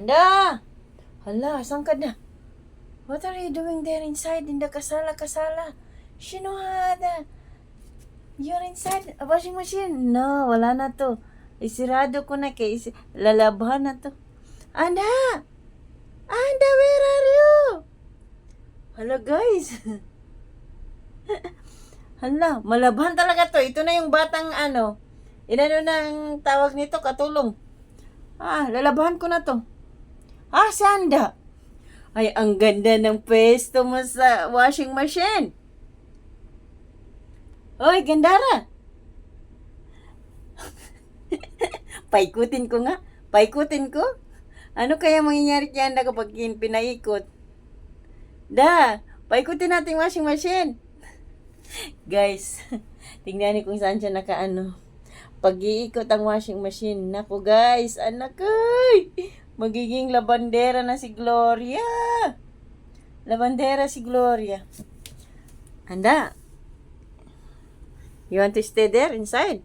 Anda! Hala, saan ka na? What are you doing there inside in the kasala kasala? Shinohada! You're inside a washing machine? No, wala na to. Isirado ko na kay isi- lalabhan na to. Anda! Anda, where are you? Hala, guys. Hala, malabhan talaga to. Ito na yung batang ano. Inano ng tawag nito, katulong. Ah, lalabahan ko na to. Ah, sanda. Ay, ang ganda ng pwesto mo sa washing machine. Hoy, gandara. Paikutin ko nga. Paikutin ko. Ano kaya mangyayari kaya na kapag pinaikot? Da, paikutin natin washing machine. Guys, tingnan niyo kung saan siya nakaano. Pag-iikot ang washing machine. Naku guys, anak ay! Magiging labandera na si Gloria. Labandera si Gloria. Anda. You want to stay there inside?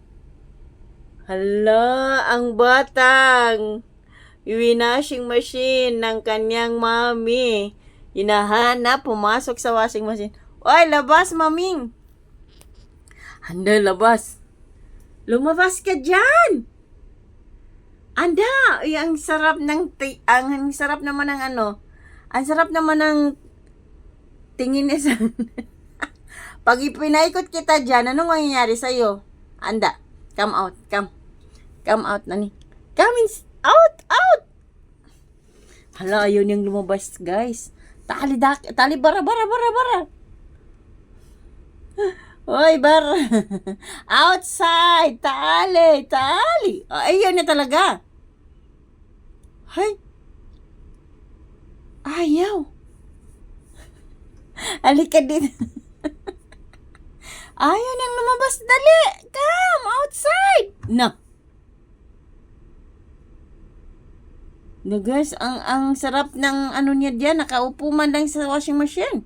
Hala, ang batang winashing machine ng kanyang mami. Hinahanap, pumasok sa washing machine. Oy, labas, maming! Anda, labas. Lumabas ka dyan! Anda! Ay, ang sarap ng, ti- ang, ang sarap naman ng ano, ang sarap naman ng tingin sa... Pag ipinaikot kita dyan, anong mangyayari sa'yo? Anda, come out, come. Come out, nani. Come in, out, out! Hala, yun yung lumabas, guys. Tali, dak, tali, bara, bara, bara, bara. Hoy, bar. Outside. Tali, tali. Oh, ayun na talaga. Hay. Ayaw. Halika din. Ayaw niyang lumabas. Dali. Come outside. No. No guys, ang ang sarap ng ano niya diyan, nakaupo man lang sa washing machine.